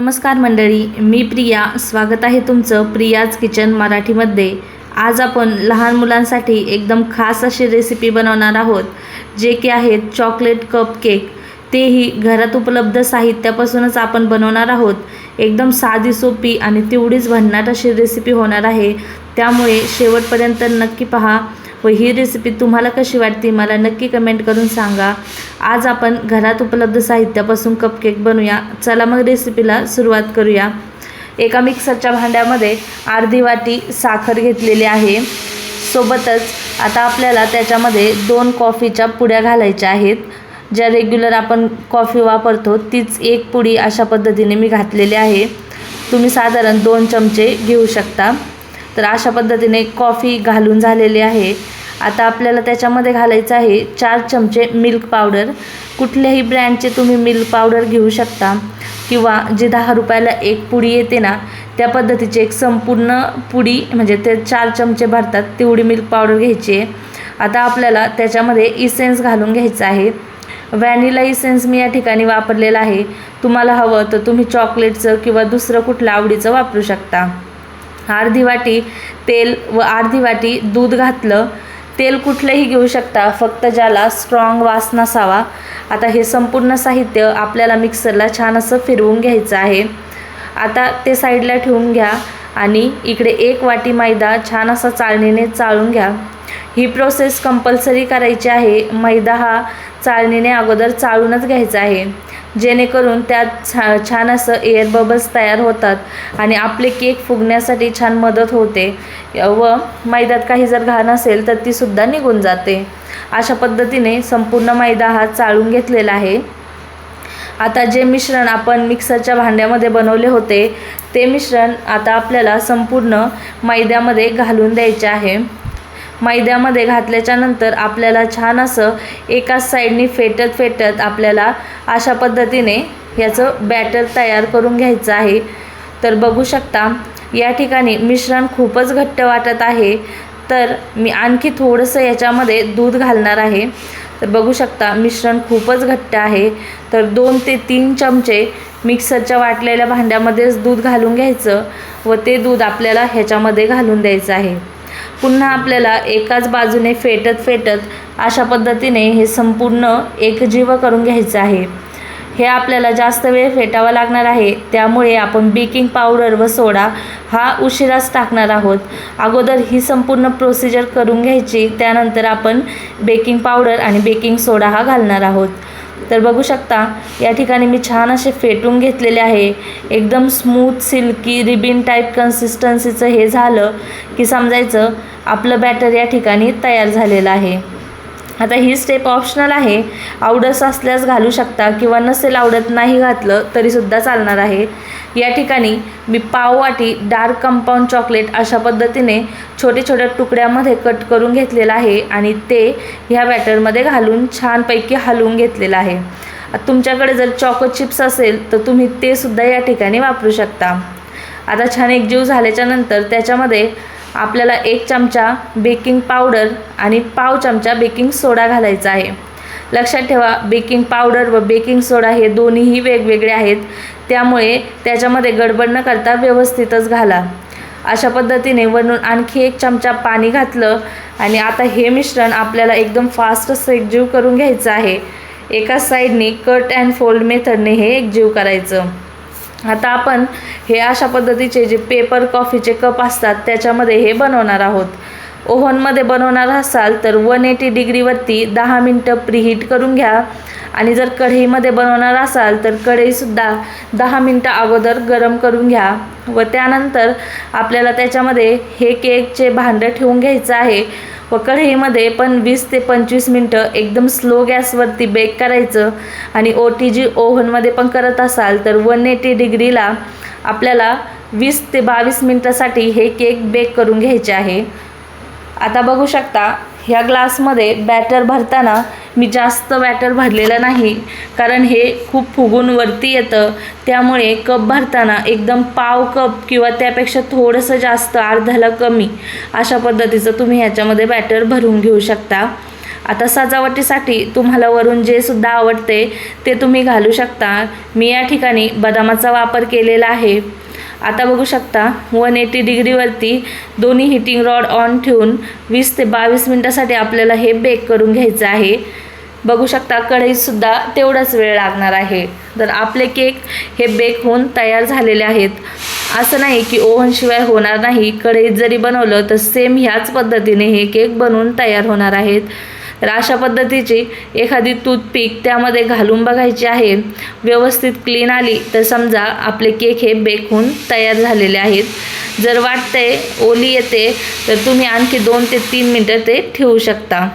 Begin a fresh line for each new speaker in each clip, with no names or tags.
नमस्कार मंडळी मी प्रिया. स्वागत आहे तुमचं प्रियाज किचन मराठीमध्ये. आज आपण लहान मुलांसाठी एकदम खास अशी रेसिपी बनवणार आहोत जे की आहेत चॉकलेट कप केक तेही घरात उपलब्ध साहित्यापासूनच आपण बनवणार आहोत. एकदम साधी सोपी आणि तेवढीच भन्नाट अशी रेसिपी होणार आहे. त्यामुळे शेवटपर्यंत नक्की पहा. व ही रेसिपी तुम्हाला कशी वाटते मला नक्की कमेंट करून सांगा. आज आपण घरात उपलब्ध साहित्यापासून कपकेक बनवूया चला मग रेसिपीला सुरुवात करूया. एका मिक्सरच्या भांड्यामध्ये अर्धी वाटी साखर घेतलेली आहे. सोबतच आता आपल्याला त्याच्यामध्ये दोन कॉफीच्या पुड्या घालायच्या आहेत. ज्या रेग्युलर आपण कॉफी वापरतो तीच एक पुडी अशा पद्धतीने मी घातलेली आहे. तुम्ही साधारण दोन चमचे घेऊ शकता. तर अशा पद्धतीने कॉफी घालून झालेली आहे. आता आपल्याला त्याच्यामध्ये घालायचं आहे चार चमचे मिल्क पावडर कुठल्याही ब्रँडचे तुम्ही मिल्क पावडर घेऊ शकता. किंवा जी दहा रुपयाला एक पुडी येते ना त्या पद्धतीची एक संपूर्ण पुडी म्हणजे ते चार चमचे भरतात तेवढी मिल्क पावडर घ्यायची आहे. आता आपल्याला त्याच्यामध्ये इसेन्स घालून घ्यायचं आहे. व्हॅनिला इसेन्स मी या ठिकाणी वापरलेला आहे. तुम्हाला हवं तर तुम्ही चॉकलेटचं किंवा दुसरं कुठलं आवडीचं वापरू शकता. अर्धी वाटी तेल व अर्धी वाटी दूध घातलं. तेल कुठलंही घेऊ शकता फक्त ज्याला स्ट्रॉंग वास नसावा. आता हे संपूर्ण साहित्य आपल्याला मिक्सरला छान असं फिरवून घ्यायचं आहे. आता ते साईडला ठेवून घ्या आणि इकडे एक वाटी मैदा छान असा चाळणीने चाळून घ्या. ही प्रोसेस कंपल्सरी करायची आहे. मैदा हा चाळणीने अगोदर चाळूनच घ्यायचा आहे. जेणेकरून त्यात छा छान असं एअर बबल्स तयार होतात आणि आपले केक फुगण्यासाठी छान मदत होते. व मैद्यात काही जर घाण असेल तर तीसुद्धा निघून जाते. अशा पद्धतीने संपूर्ण मैदा हा चाळून घेतलेला आहे. आता जे मिश्रण आपण मिक्सरच्या भांड्यामध्ये बनवले होते ते मिश्रण आता आपल्याला संपूर्ण मैद्यामध्ये घालून द्यायचे आहे. मैद्यामध्ये घातल्याच्या नंतर आपल्याला छान असं एकाच साईडनी फेटत फेटत आपल्याला अशा पद्धतीने याचं बॅटर तयार करून घ्यायचं आहे. तर बघू शकता या ठिकाणी मिश्रण खूपच घट्ट वाटत आहे. तर मी आणखी थोडंसं याच्यामध्ये दूध घालणार आहे. तर बघू शकता मिश्रण खूपच घट्ट आहे. तर दोन ते तीन चमचे मिक्सरच्या वाटलेल्या भांड्यामध्येच दूध घालून घ्यायचं व ते दूध आपल्याला ह्याच्यामध्ये घालून द्यायचं आहे. पुन्हा आपल्याला एकाच बाजूने फेटत फेटत अशा पद्धतीने हे संपूर्ण एकजीव करून घ्यायचं आहे. हे आपल्याला जास्त वेळ फेटावा लागणार आहे त्यामुळे आपण बेकिंग पावडर व सोडा हा उशिराच टाकणार आहोत. अगोदर ही संपूर्ण प्रोसिजर करून घ्यायची त्यानंतर आपण बेकिंग पावडर आणि बेकिंग सोडा हा घालणार आहोत. तर बघू शकता या ठिकाणी मी छान असे फेटून घेतलेले आहे. एकदम स्मूथ सिल्की रिबिन टाईप कन्सिस्टन्सीचं हे झालं की समजायचं आपलं बॅटर या ठिकाणी तयार झालेलं आहे. आता ही स्टेप ऑप्शनल आहे. आवडस असल्यास घालू शकता किंवा नसेल आवडत नाही घातलं तरीसुद्धा चालणार आहे. या ठिकाणी मी पाववाटी डार्क कंपाऊंड चॉकलेट अशा पद्धतीने छोटे छोट्या तुकड्यामध्ये कट करून घेतलेलं आहे आणि ते ह्या बॅटरमध्ये घालून छानपैकी हलवून घेतलेलं आहे. तुमच्याकडे जर चॉको चिप्स असेल तर तुम्ही ते सुद्धा या ठिकाणी वापरू शकता. आता छान एकजीव झाल्याच्यानंतर त्याच्यामध्ये आपल्याला एक चमचा बेकिंग पावडर आणि पाव चमचा बेकिंग सोडा घालायचा आहे. लक्षात ठेवा बेकिंग पावडर व बेकिंग सोडा हे दोन्हीही वेगवेगळे आहेत. त्यामुळे त्याच्यामध्ये गडबड न करता व्यवस्थितच घाला. अशा पद्धतीने वरून आणखी एक चमचा पाणी घातलं आणि आता हे मिश्रण आपल्याला एकदम फास्ट असं एकजीव करून घ्यायचं आहे. एका साईडने कट अँड फोल्ड मेथडने हे एकजीव करायचं. आता आपण हे अशा पद्धतीचे जे पेपर कॉफीचे कप असतात त्याच्यामध्ये हे बनवणार आहोत. ओव्हनमध्ये बनवणार असाल तर वन एटी डिग्रीवरती दहा मिनटं प्रीहीट करून घ्या. आणि जर कढईमध्ये बनवणार असाल तर कढईसुद्धा दहा मिनटं अगोदर गरम करून घ्या. व त्यानंतर आपल्याला त्याच्यामध्ये हे केकचे भांडं ठेवून घ्यायचं आहे. व कढईमध्ये पण वीस ते पंचवीस मिनटं एकदम स्लो गॅसवरती बेक करायचं आणि ओ टी जी ओव्हनमध्ये पण करत असाल तर वन एटी डिग्रीला आपल्याला वीस ते बावीस मिनटासाठी हे केक बेक करून घ्यायचे आहे. आता बघू शकता ह्या ग्लासमध्ये बॅटर भरताना मी जास्त बॅटर भरलेलं नाही कारण हे खूप फुगून वरती येतं. त्यामुळे कप भरताना एकदम पाव कप किंवा त्यापेक्षा थोडंसं जास्त अर्ध्याला कमी अशा पद्धतीचं तुम्ही ह्याच्यामध्ये बॅटर भरून घेऊ शकता. आता सजावटीसाठी तुम्हाला वरून जे सुद्धा आवडते ते तुम्ही घालू शकता. मी या ठिकाणी बदामाचा वापर केलेला आहे. आता बघू शकता वन एटी डिग्रीवरती दोन्ही हिटिंग रॉड ऑन ठेवून वीस ते बावीस मिनटासाठी आपल्याला हे बेक करून घ्यायचं आहे. बघू शकता कढईतसुद्धा तेवढाच वेळ लागणार आहे. तर आपले केक हे बेक होऊन तयार झालेले आहेत. असं नाही की ओव्हनशिवाय होणार नाही. कढईत जरी बनवलं तर सेम ह्याच पद्धतीने हे केक बनवून तयार होणार आहेत. तर अशा पद्धतीची एखादी टूथपिक त्यामध्ये घालून बघायची आहे. व्यवस्थित क्लीन आली तर समजा आपले केक हे बेक होऊन तयार झालेले आहेत. जर वाटते ओली येते तर तुम्ही आणखी दोन ते तीन मिनटं ते ठेवू शकता.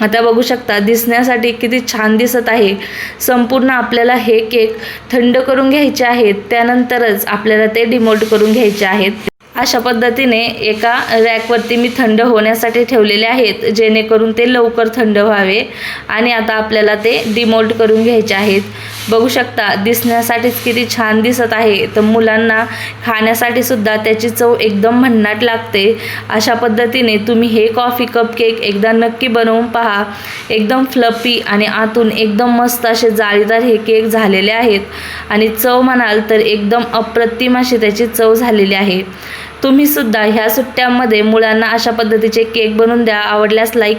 आता बघू शकता दिसण्यासाठी किती छान दिसत आहे. संपूर्ण आपल्याला हे केक थंड करून घ्यायचे आहेत. त्यानंतरच आपल्याला ते डिमोल्ट करून घ्यायचे आहेत. अशा पद्धतीने एका रॅकवरती मी थंड होण्यासाठी ठेवलेले आहेत जेणेकरून ते लवकर थंड व्हावे आणि आता आपल्याला ते डिमोल्ट करून घ्यायचे आहेत. बघू शकता दिसण्यासाठीच किती छान दिसत आहे तर मुलांना खाण्यासाठी सुद्धा त्याची चव एकदम भन्नाट लागते. अशा पद्धतीने तुम्ही हे कॉफी कप केक एकदा नक्की बनवून पहा. एकदम फ्लपी आणि आतून एकदम मस्त असे जाळीदार हे केक झालेले आहेत. आणि चव म्हणाल तर एकदम अप्रतिम अशी त्याची चव झालेली आहे. तुम्ही सुद्धा ह्या सुट्ट्यामध्ये मुलांना अशा पद्धतीचे केक बनवून द्या. आवडल्यास लाईक